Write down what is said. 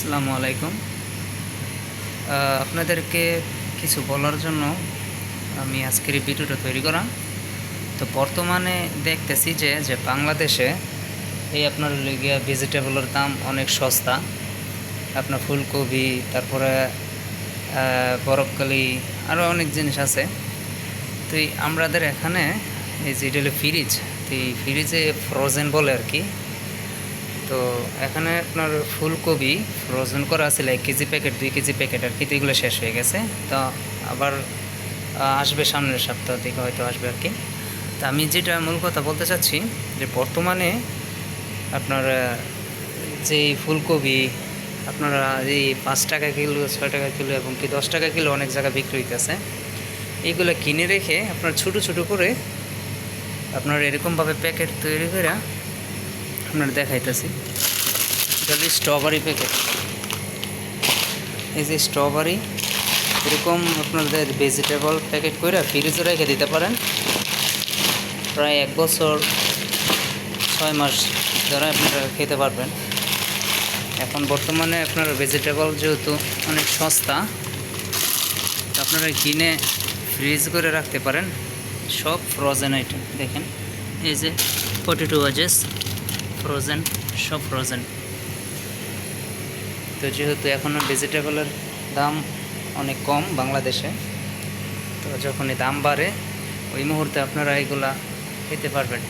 আসসালামু আলাইকুম। আপনাদেরকে কিছু বলার জন্য আমি আজকের এই ভিডিওটা তৈরি করা তো বর্তমানে দেখতেছি যে যে বাংলাদেশে এই আপনার গিয়া ভেজিটেবলের দাম অনেক সস্তা। আপনার ফুলকপি, তারপরে বরফকালি আরও অনেক জিনিস আছে। তো আমাদের এখানে এই যে হলো ফ্রিজ তো এই ফ্রিজে ফ্রোজেন বলে আর কি। তো এখানে আপনার ফুলকপি ফ্রোজেন করা আছে এক কেজি প্যাকেট দুই কেজি প্যাকেট আর কি, তো এগুলো শেষ হয়ে গেছে। তো আবার আসবে সামনের সপ্তাহ থেকে হয়তো আসবে আর কি। তা আমি যেটা মূল কথা বলতে চাচ্ছি, যে বর্তমানে আপনার যে ফুলকপি, আপনারা এই পাঁচ টাকা কিলো, ছয় টাকা কিলো এবং কি দশ টাকা কিলো অনেক জায়গায় বিক্রি হইতেছে এইগুলো কিনে রেখে আপনার ছোট ছোট করে আপনার এরকমভাবে প্যাকেট তৈরি করে আপনার দেখাইতেছি। এটা স্ট্রবেরি প্যাকেট এই যে স্ট্রবেরি এরকম আপনাদের ভেজিটেবল প্যাকেট করে ফ্রিজে রেখে দিতে পারেন। প্রায় এক বছর, ছয় মাস ধরে আপনারা খেতে পারবেন। এখন বর্তমানে আপনার ভেজিটেবল যেহেতু অনেক সস্তা, আপনারা কিনে ফ্রিজ করে রাখতে পারেন। সব ফ্রোজেন আইটেম দেখেন। এই যে পটেটো ওয়াজেস ফ্রোজেন সব ফ্রোজেন তো যেহেতু এখনও ভেজিটেবলের দাম অনেক কম বাংলাদেশে, তো যখনই দাম বাড়ে, ওই মুহূর্তে আপনারা এগুলা খেতে পারবেন।